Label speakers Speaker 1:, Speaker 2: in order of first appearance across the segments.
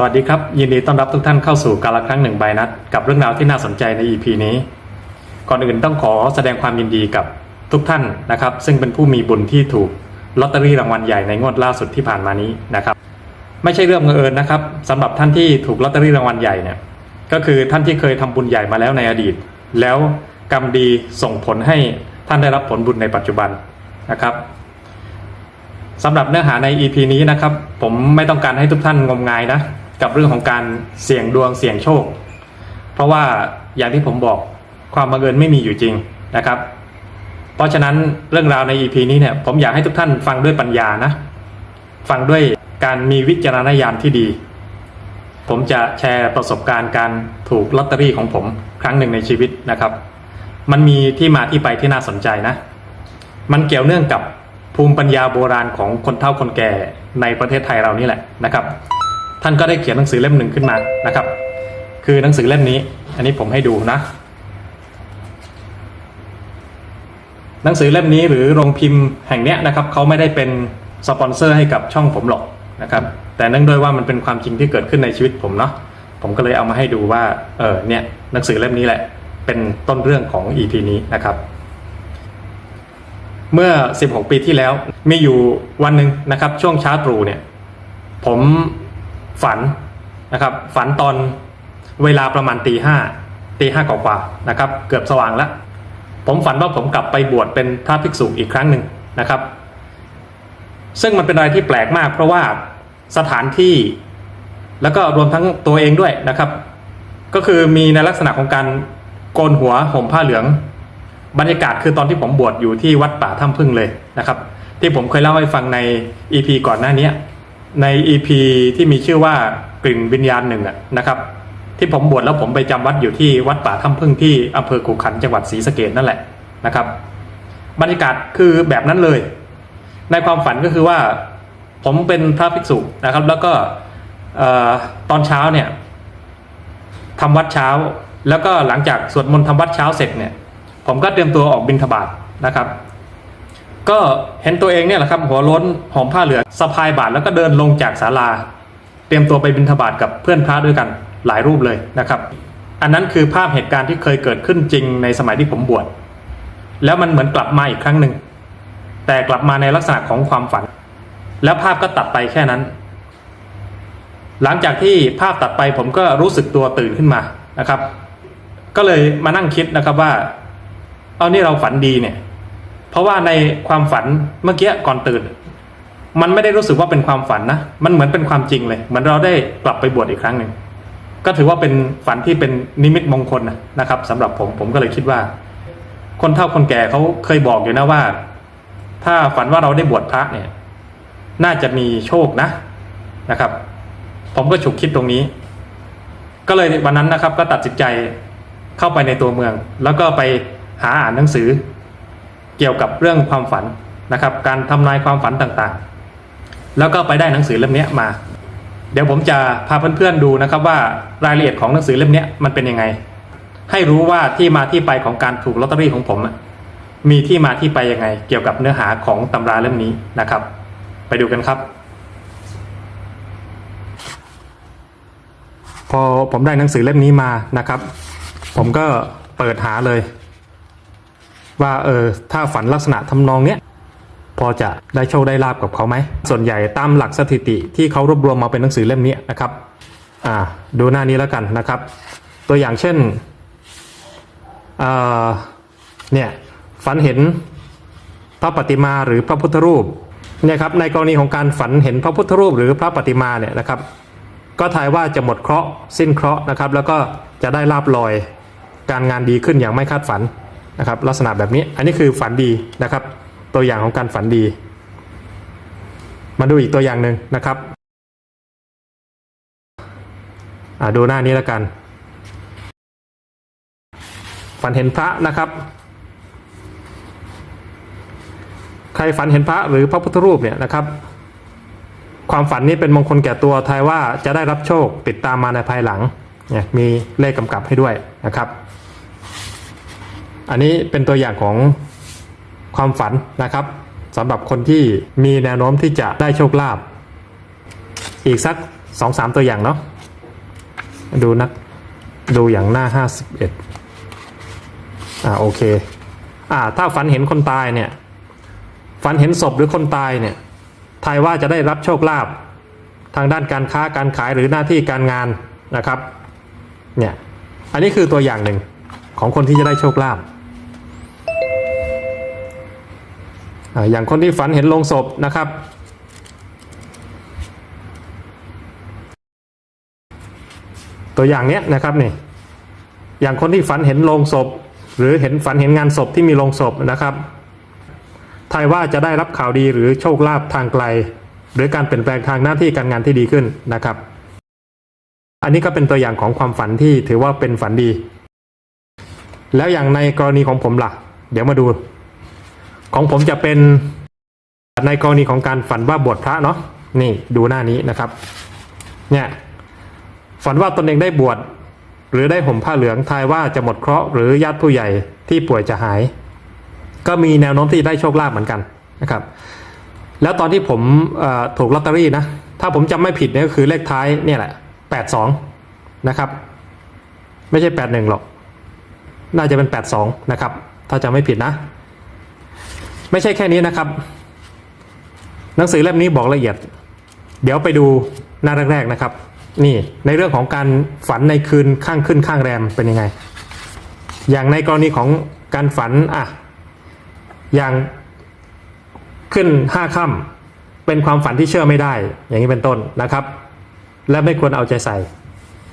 Speaker 1: สวัสดีครับ ยินดีต้อนรับทุกท่านเข้าสู่การละครั้งหนึ่งใบนัด กับเรื่องราวที่น่าสนใจใน EP นี้ ก่อนอื่นต้องขอแสดงความยินดีกับทุกท่านนะครับ ซึ่งเป็นผู้มีบุญที่ถูกลอตเตอรี่รางวัลใหญ่ในงวดล่าสุดที่ผ่านมานี้นะครับ ไม่ใช่เรื่องบังเอิญนะครับสำหรับท่านที่ถูกลอตเตอรี่รางวัลใหญ่เนี่ยก็คือท่านที่เคยทำบุญใหญ่มาแล้วในอดีต แล้วกรรมดีส่งผลให้ท่านได้รับผลบุญในปัจจุบันนะครับสำหรับเนื้อหาใน EP นี้นะครับ ผมไม่ต้องการให้ทุกท่านงมงายนะ กับเรื่องของการเสี่ยงดวงเสี่ยงโชค เพราะว่าอย่างที่ผมบอกความบังเอิญไม่มีอยู่จริงนะครับ เพราะฉะนั้นเรื่องราวใน EP นี้เนี่ยผมอยากให้ทุกท่านฟังด้วยปัญญานะฟังด้วยการมีวิจารณญาณที่ดี ผมจะแชร์ประสบการณ์การถูกลอตเตอรี่ของผมครั้งหนึ่งในชีวิตนะครับ มันมีที่มาที่ไปที่น่าสนใจนะ มันเกี่ยวเนื่องกับภูมิปัญญาโบราณของคนเฒ่าคนแก่ในประเทศไทยเรานี่แหละนะครับ ท่านก็ได้เขียนหนังสือเล่มหนึ่งขึ้นมานะครับ คือหนังสือเล่มนี้ อันนี้ผมให้ดูนะ หนังสือเล่มนี้หรือโรงพิมพ์แห่งเนี้ยนะครับเขาไม่ได้เป็นสปอนเซอร์ให้กับช่องผมหรอกนะครับ แต่เนื่องด้วยว่ามันเป็นความจริงที่เกิดขึ้นในชีวิตผมเนาะผมก็เลยเอามาให้ดูว่าเออเนี่ยหนังสือเล่มนี้แหละเป็นต้นเรื่องของ EP นี้นะครับ เมื่อ 16 ปีที่แล้วมีอยู่วันหนึ่งนะครับ ช่วงเช้าตรู่เนี่ย ผม ฝันนะครับฝันตอนเวลาประมาณตีห้าตีห้ากว่าๆนะครับเกือบสว่างแล้ว ผมฝันว่าผมกลับไปบวชเป็นพระภิกษุอีกครั้งหนึ่งนะครับ ซึ่งมันเป็นอะไรที่แปลกมาก เพราะว่าสถานที่แล้วก็รวมทั้งตัวเองด้วยนะครับ ก็คือมีในลักษณะของการโกนหัวห่มผ้าเหลือง บรรยากาศคือตอนที่ผมบวชอยู่ที่วัดป่าถ้ำพึ่งเลยนะครับ ที่ผมเคยเล่าให้ฟังใน EP ก่อนหน้านี้ ใน EP ที่มีชื่อว่ากลิ่นวิญญาณหนึ่งะนะครับ ที่ผมบวชแล้วผมไปจำวัดอยู่ที่วัดป่าถ้ำพึ่งที่อำเภอขุขันจังหวัดศรีสะเกดนั่นแหละนะครับ บรรยากาศคือแบบนั้นเลย ในความฝันก็คือว่าผมเป็นพระภิกษุนะครับ แล้วก็อตอนเช้าเนี่ยทำวัดเช้า แล้วก็หลังจากสวดมนต์ทำวัดเช้าเสร็จเนี่ย ผมก็เตรียมตัวออกบิณฑบาตนะครับ ก็เห็นตัวเองเนี่ยแหละครับหัวล้นหอมผ้าเหลืองสะพายบาทแล้วก็เดินลงจากศาลา เตรียมตัวไปบิณฑบาตกับเพื่อนพระด้วยกันหลายรูปเลยนะครับ อันนั้นคือภาพเหตุการณ์ที่เคยเกิดขึ้นจริงในสมัยที่ผมบวชแล้วมันเหมือนกลับมาอีกครั้งหนึ่งแต่กลับมาในลักษณะของความฝัน แล้วภาพก็ตัดไปแค่นั้น หลังจากที่ภาพตัดไปผมก็รู้สึกตัวตื่นขึ้นมานะครับ ก็เลยมานั่งคิดนะครับว่า เอานี่เราฝันดีเนี่ย เพราะว่าในความฝันเมื่อกี้ก่อนตื่น มันไม่ได้รู้สึกว่าเป็นความฝันนะ มันเหมือนเป็นความจริงเลย เหมือนเราได้กลับไปบวชอีกครั้งหนึ่งก็ถือว่าเป็นฝันที่เป็นนิมิตมงคลนะครับสำหรับผมผมก็เลยคิดว่า คนเฒ่าคนแก่เขาเคยบอกอยู่นะว่า ถ้าฝันว่าเราได้บวชพระเนี่ย น่าจะมีโชคนะนะครับ ผมก็ฉุกคิดตรงนี้ ก็เลยวันนั้นนะครับ ก็ตัดสินใจเข้าไปในตัวเมือง แล้วก็ไปหาอ่านหนังสือ เกี่ยวกับเรื่องความฝันนะครับ การทำนายความฝันต่างๆ แล้วก็ไปได้หนังสือเล่มนี้มา เดี๋ยวผมจะพาเพื่อนๆดูนะครับว่ารายละเอียดของหนังสือเล่มนี้มันเป็นยังไง ให้รู้ว่าที่มาที่ไปของการถูกลอตเตอรี่ของผมมีที่มาที่ไปยังไง เกี่ยวกับเนื้อหาของตำราเล่มนี้นะครับ ไปดูกันครับ พอผมได้หนังสือเล่มนี้มานะครับ ผมก็เปิดหาเลย ว่าเออถ้าฝันลักษณะทำนองเนี้ยพอจะได้โชคได้ลาบกับเขาไหม ส่วนใหญ่ตามหลักสถิติที่เขารวบรวมมาเป็นหนังสือเล่มนี้นะครับอ่าดูหน้านี้แล้วกันนะครับ ตัวอย่างเช่นอ่าเนี่ยฝันเห็นพระปฏิมาหรือพระพุทธรูปเนี่ยครับในกรณีของการฝันเห็นพระพุทธรูปหรือพระปฏิมาเนี่ยนะครับ ก็ทายว่าจะหมดเคราะห์สิ้นเคราะห์นะครับ แล้วก็จะได้ลาบลอยการงานดีขึ้นอย่างไม่คาดฝัน นะครับลักษณะแบบนี้อันนี้คือฝันดีนะครับ ตัวอย่างของการฝันดี มาดูอีกตัวอย่างหนึ่งนะครับดูหน้านี้แล้วกัน ฝันเห็นพระนะครับ ใครฝันเห็นพระหรือพระพุทธรูปเนี่ยนะครับ ความฝันนี้เป็นมงคลแก่ตัวทายว่าจะได้รับโชคติดตามมาในภายหลังเนี่ยมีเลขกำกับให้ด้วยนะครับ อันนี้เป็นตัวอย่างของความฝันนะครับสำหรับคนที่มีแนวโน้มที่จะได้โชคลาภอีกสักสองสามตัวอย่างเนาะดูนักดูอย่างหน้าห้าสิบเอ็ดอ่าโอเคอ่าถ้าฝันเห็นคนตายเนี่ยฝันเห็นศพหรือคนตายเนี่ยทายว่าจะได้รับโชคลาภทางด้านการค้าการขายหรือหน้าที่การงานนะครับเนี่ยอันนี้คือตัวอย่างหนึ่งของคนที่จะได้โชคลาภ อย่างคนที่ฝันเห็นโลงศพนะครับ ตัวอย่างเนี้ยนะครับนี่อย่างคนที่ฝันเห็นโลงศพ หรือเห็นฝันเห็นงานศพที่มีโลงศพนะครับทายว่าจะได้รับข่าวดีหรือโชคลาภทางไกล หรือการเปลี่ยนแปลงทางหน้าที่การงานที่ดีขึ้นนะครับ อันนี้ก็เป็นตัวอย่างของความฝันที่ถือว่าเป็นฝันดี แล้วอย่างในกรณีของผมล่ะ เดี๋ยวมาดู ของผมจะเป็นในกรณีของการฝันว่าบวชพระเนาะนี่ดูหน้านี้นะครับ เนี่ยฝันว่าตนเองได้บวชหรือได้ห่มผ้าเหลืองทายว่าจะหมดเคราะห์หรือญาติผู้ใหญ่ที่ป่วยจะหาย ก็มีแนวโน้มที่ได้โชคลาภเหมือนกันนะครับ แล้วตอนที่ผมถูกลอตเตอรี่นะถ้าผมจำไม่ผิดเนี่ยก็คือเลขท้ายเนี่ยแหละแปดสองนะครับ ไม่ใช่แปดหนึ่งหรอก น่าจะเป็นแปดสองนะครับ ถ้าจำไม่ผิดนะ ไม่ใช่แค่นี้นะครับ หนังสือเล่มนี้บอกละเอียด เดี๋ยวไปดูหน้าแรกๆนะครับ นี่ในเรื่องของการฝันในคืนข้างขึ้นข้างแรมเป็นยังไง อย่างในกรณีของการฝันอะอย่างขึ้นห้าค่ำเป็นความฝันที่เชื่อไม่ได้ อย่างนี้เป็นต้นนะครับ และไม่ควรเอาใจใส่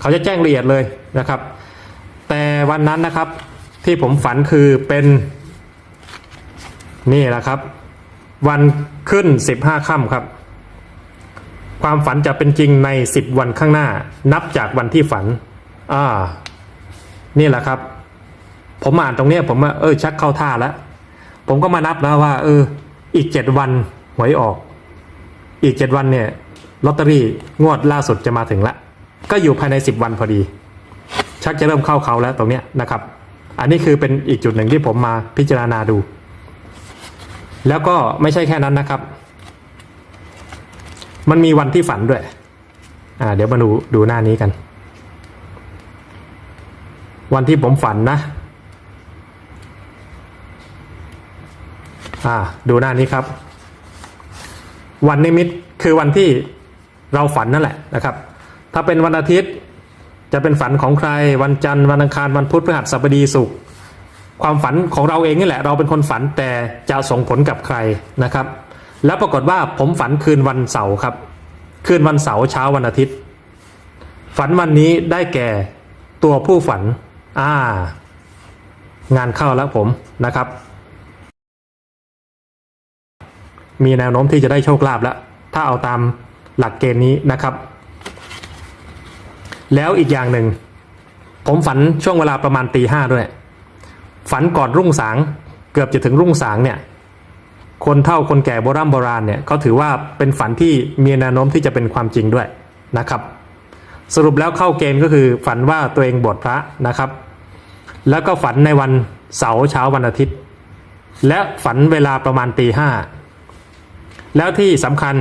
Speaker 1: เขาจะแจ้งละเอียดเลยนะครับ แต่วันนั้นนะครับที่ผมฝันคือเป็น นี่แหละครับ วันขึ้นสิบห้าค่ำครับ ความฝันจะเป็นจริงในสิบวันข้างหน้า นับจากวันที่ฝันอ่านี่แหละครับ ผมอ่านตรงนี้ผมว่าเออชักเข้าท่าแล้ว ผมก็มานับแล้วว่า เออ อีกเจ็ดวันหวยออก อีกเจ็ดวันเนี่ยลอตเตอรี่งวดล่าสุดจะมาถึงละก็อยู่ภายในสิบวันพอดี ชักจะเริ่มเข้าเขาแล้วตรงเนี้ยนะครับ อันนี้คือเป็นอีกจุดหนึ่งที่ผมมาพิจารณาดู แล้วก็ไม่ใช่แค่นั้นนะครับ มันมีวันที่ฝันด้วยอ่าเดี๋ยวมาดูดูหน้านี้กัน วันที่ผมฝันนะอ่าดูหน้านี้ครับ วันนิมิตคือวันที่เราฝันนั่นแหละนะครับ ถ้าเป็นวันอาทิตย์จะเป็นฝันของใครวันจันทร์วันอังคารวันพุธพฤหัสบดีศุกร์ ความฝันของเราเองนี่แหละ เราเป็นคนฝันแต่จะส่งผลกับใครนะครับ แล้วปรากฏว่าผมฝันคืนวันเสาร์ครับ คืนวันเสาร์เช้าวันอาทิตย์ ฝันวันนี้ได้แก่ตัวผู้ฝัน อ่า งานเข้าแล้วผมนะครับ มีแนวโน้มที่จะได้โชคลาภแล้ว ถ้าเอาตามหลักเกณฑ์นี้นะครับ แล้วอีกอย่างหนึ่ง ผมฝันช่วงเวลาประมาณตีห้าด้วย ฝันก่อนรุ่งสาง เกือบจะถึงรุ่งสางเนี่ยคนเฒ่าคนแก่โบราณโบราณเนี่ยเขาถือว่าเป็นฝันที่มีแนวโน้มที่จะเป็นความจริงด้วยนะครับ สรุปแล้วเข้าเกณฑ์ก็คือฝันว่าตัวเองบวชพระนะครับ แล้วก็ฝันในวันเสาร์เช้าวันอาทิตย์ และฝันเวลาประมาณตีห้าแล้วที่สำคัญ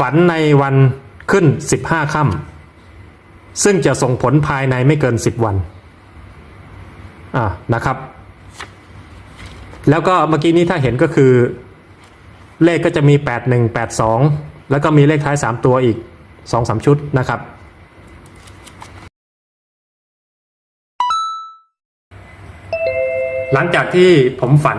Speaker 1: ฝันในวันขึ้น 15ค่ำซึ่งจะส่งผลภายในไม่เกิน 10 วันอ่านะครับ แล้วก็เมื่อกี้นี้ถ้าเห็นก็คือ เลขก็จะมี 81 82 แล้วก็มีเลขท้าย 3 ตัวอีก 2-3 ชุดนะครับ หลังจากที่ผมฝัน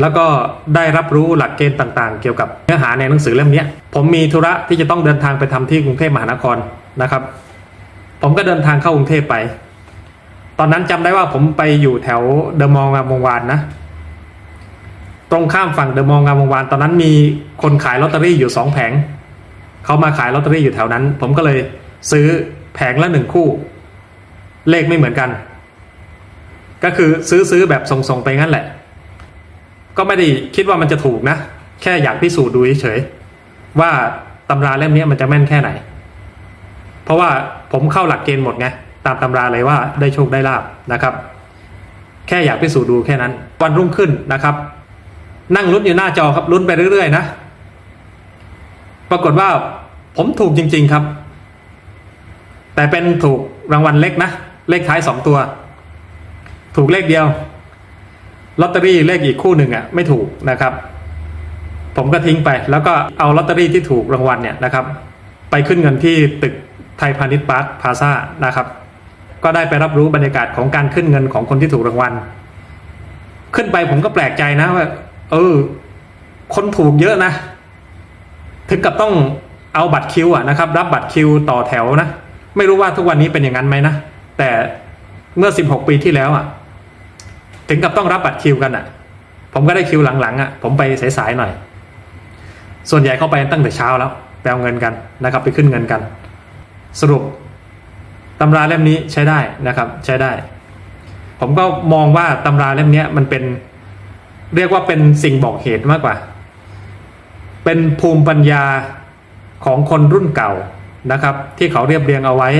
Speaker 1: แล้วก็ได้รับรู้หลักเกณฑ์ต่างๆ เกี่ยวกับเนื้อหาในหนังสือเล่มนี้ ผมมีธุระที่จะต้องเดินทางไปทำที่กรุงเทพมหานครนะครับ ผมก็เดินทางเข้ากรุงเทพไป ตอนนั้นจำได้ว่าผมไปอยู่แถวเดอะมอลล์งามวงวานนะ ตรงข้ามฝั่งเดอะมอลล์งามวงวานตอนนั้นมีคนขายลอตเตอรี่อยู่สองแผงเขามาขายลอตเตอรี่อยู่แถวนั้น ผมก็เลยซื้อแผงละหนึ่งคู่ เลขไม่เหมือนกัน ก็คือซื้อซื้อแบบส่งๆไปงั้นแหละ ก็ไม่ได้คิดว่ามันจะถูกนะ แค่อยากพิสูจน์ดูเฉยๆว่าตำราเล่มนี้มันจะแม่นแค่ไหน เพราะว่าผมเข้าหลักเกณฑ์หมดไงตามตำราเลยว่าได้โชคได้ลาบนะครับ แค่อยากพิสูจน์ดูแค่นั้น วันรุ่งขึ้นนะครับ นั่งลุ้นอยู่หน้าจอครับลุ้นไปเรื่อยๆ นะ ปรากฏว่าผมถูกจริง ๆครับ แต่เป็นถูกรางวัลเล็กนะ เลขท้ายสองตัว ถูกเลขเดียวลอตเตอรี่เลขอีกคู่หนึ่งอะไม่ถูกนะครับ ผมก็ทิ้งไป แล้วก็เอาลอตเตอรี่ที่ถูกรางวัลเนี่ยนะครับ ไปขึ้นเงินที่ตึกไทยพาณิชย์พาร์คพาซานะครับ ก็ได้ไปรับรู้บรรยากาศของการขึ้นเงินของคนที่ถูกรางวัล ขึ้นไปผมก็แปลกใจนะว่า เออ คนถูกเยอะนะ ถึงกับต้องเอาบัตรคิวอะนะครับ รับบัตรคิวต่อแถวนะ ไม่รู้ว่าทุกวันนี้เป็นอย่างนั้นไหมนะ แต่เมื่อ 16 ปีที่แล้วอะถึงกับต้องรับบัตรคิวกันอะผมก็ได้คิวหลังๆอะผมไปสายๆหน่อย ส่วนใหญ่เข้าไปตั้งแต่เช้าแล้วไปเอาเงินกันนะครับ ไปขึ้นเงินกัน สรุปตำราเล่มนี้ใช้ได้นะครับ ใช้ได้ ผมก็มองว่าตำราเล่มเนี้ยมันเป็น เรียกว่าเป็นสิ่งบอกเหตุมากกว่า เป็นภูมิปัญญาของคนรุ่นเก่านะครับ ที่เขาเรียบเรียงเอาไว้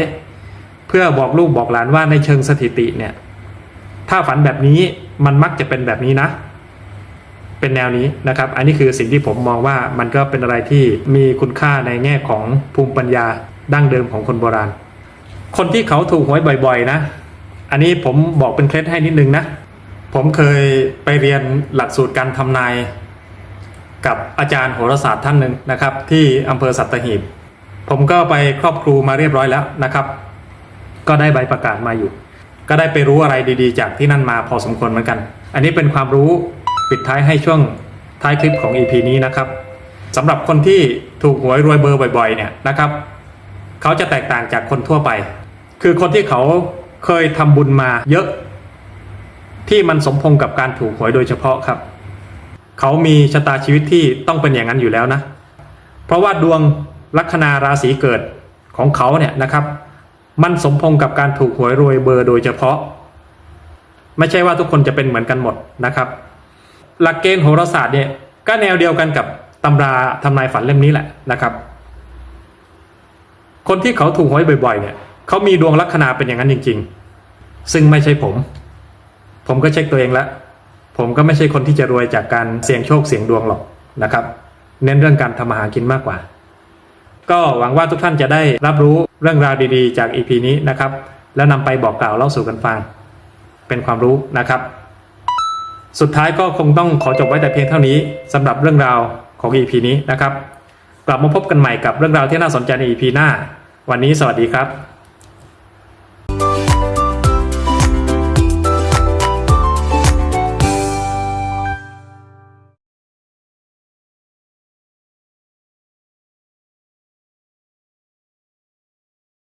Speaker 1: เพื่อบอกลูกบอกหลานว่าในเชิงสถิติเนี่ย ถ้าฝันแบบนี้มันมักจะเป็นแบบนี้นะ เป็นแนวนี้นะครับ อันนี้คือสิ่งที่ผมมองว่ามันก็เป็นอะไรที่มีคุณค่าในแง่ของภูมิปัญญาดั้งเดิมของคนโบราณ คนที่เขาถูกหวยบ่อย ๆ นะ อันนี้ผมบอกเป็นเคล็ดให้นิดนึงนะ ผมเคยไปเรียนหลักสูตรการทำนาย กับอาจารย์โหราศาสตร์ท่านหนึ่งนะครับ ที่อำเภอสัตหีบ ผมก็ไปครอบครูมาเรียบร้อยแล้วนะครับ ก็ได้ใบประกาศมาอยู่ ก็ได้ไปรู้อะไรดีๆ จากที่นั่นมาพอสมควรเหมือนกัน อันนี้เป็นความรู้ปิดท้ายให้ช่วงท้ายคลิปของ EP นี้นะครับสำหรับคนที่ถูกหวยรวยเบอร์บ่อยๆ เนี่ยนะครับ เขาจะแตกต่างจากคนทั่วไป คือคนที่เขาเคยทำบุญมาเยอะ ที่มันสมพงกับการถูกหวยโดยเฉพาะครับ เขามีชะตาชีวิตที่ต้องเป็นอย่างนั้นอยู่แล้วนะ เพราะว่าดวงลัคนาราศีเกิดของเขาเนี่ยนะครับ มันสมพงกับการถูกหวยรวยเบอร์โดยเฉพาะ ไม่ใช่ว่าทุกคนจะเป็นเหมือนกันหมดนะครับ หลักเกณฑ์โหราศาสตร์เนี่ยก็แนวเดียวกันกับตำราทำนายฝันเล่มนี้แหละนะครับ คนที่เขาถูกหวยบ่อยๆเนี่ยเขามีดวงลัคนาเป็นอย่างนั้นจริง ๆ ซึ่งไม่ใช่ผม ผมก็เช็คตัวเองแล้วผมก็ไม่ใช่คนที่จะรวยจากการเสี่ยงโชคเสี่ยงดวงหรอกนะครับ เน้นเรื่องการทำมาหากินมากกว่า ก็หวังว่าทุกท่านจะได้รับรู้เรื่องราวดีๆ จาก EP นี้นะครับ แล้วนำไปบอกกล่าวเล่าสู่กันฟังเป็นความรู้นะครับ สุดท้ายก็คงต้องขอจบไว้แต่เพียงเท่านี้สำหรับเรื่องราวของ EP นี้นะครับ กลับมาพบกันใหม่กับเรื่องราวที่น่าสนใจใน EP หน้า วันนี้สวัสดีครับ